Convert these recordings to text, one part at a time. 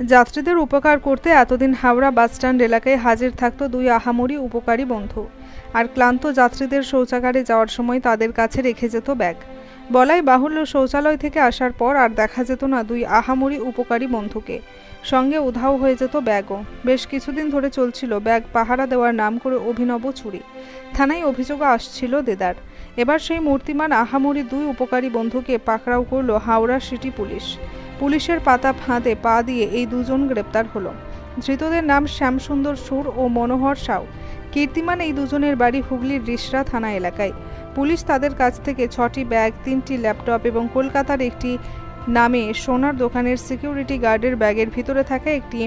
যাত্রীদের উপকার করতে এতদিন হাওড়া বাসস্ট্যান্ড এলাকায় হাজির থাকতো দুই আহামরি উপকারী বন্ধু। আর ক্লান্ত যাত্রীদের শৌচাগারে যাওয়ার সময় তাদের কাছে রেখে যেত ব্যাগ। বলাই বাহুল্য শৌচালয় থেকে আসার পর আর দেখা যেত না দুই আহামরি উপকারী বন্ধুকে। সঙ্গে উধাও হয়ে যেত ব্যাগও। বেশ কিছুদিন ধরে চলছিল ব্যাগ পাহারা দেওয়ার নাম করে অভিনব চুরি। থানায় অভিযোগ আসছিল দেদার। এবার সেই মূর্তিমান আহামরি দুই উপকারী বন্ধুকে পাকড়াও করল হাওড়া সিটি পুলিশ। পুলিশের পাতা ফাঁদে পা দিয়ে এই দুজন গ্রেপ্তার হলো। ধৃতদের নাম শ্যামসুন্দর সুর ও মনোহর সাউ। কীর্তিমান এই দুজনের বাড়ি হুগলির রিসরা থানা এলাকায়। পুলিশ তাদের কাছ থেকে ছটি ব্যাগ, তিনটি ল্যাপটপ এবং কলকাতার একটি নামে সোনার দোকানের সিকিউরিটি গার্ডের ব্যাগের ভিতরে থাকা একটি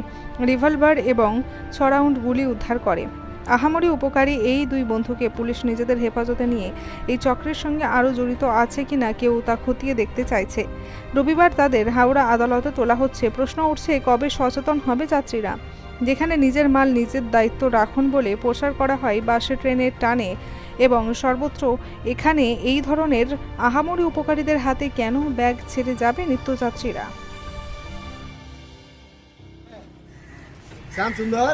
রিভলভার এবং ছ রাউন্ড গুলি উদ্ধার করে। আহামরি উপকারী এই দুই বন্ধুকে পুলিশ নিজেদের হেফাজতে নিয়ে এই চক্রের সঙ্গে আরও জড়িত আছে কি না কেউ তা খতিয়ে দেখতে চাইছে। রবিবার তাদের হাওড়া আদালতে তোলা হচ্ছে, প্রশ্ন উঠছে কবে সচেতন হবে যাত্রীরা। যেখানে নিজের মাল নিজের দায়িত্ব রাখুন বলে প্রসার করা হয় বাসে ট্রেনের টানে এবং সর্বত্র। এখানে এই ধরনের আহামরি উপকারীদের হাতে কেন ব্যাগ ছেড়ে যাবে নিত্যযাত্রীরা? সুন্দর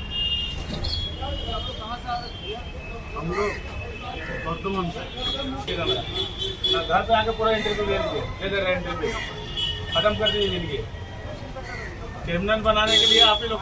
हम लोग वर्तमान से है घर पे आके पूरा इंटरव्यू ले लीजिए दे दे रहे इंटरव्यू खत्म कर दीजिए ज़िंदगी क्रिमिनल बनाने के लिए आप ही लोग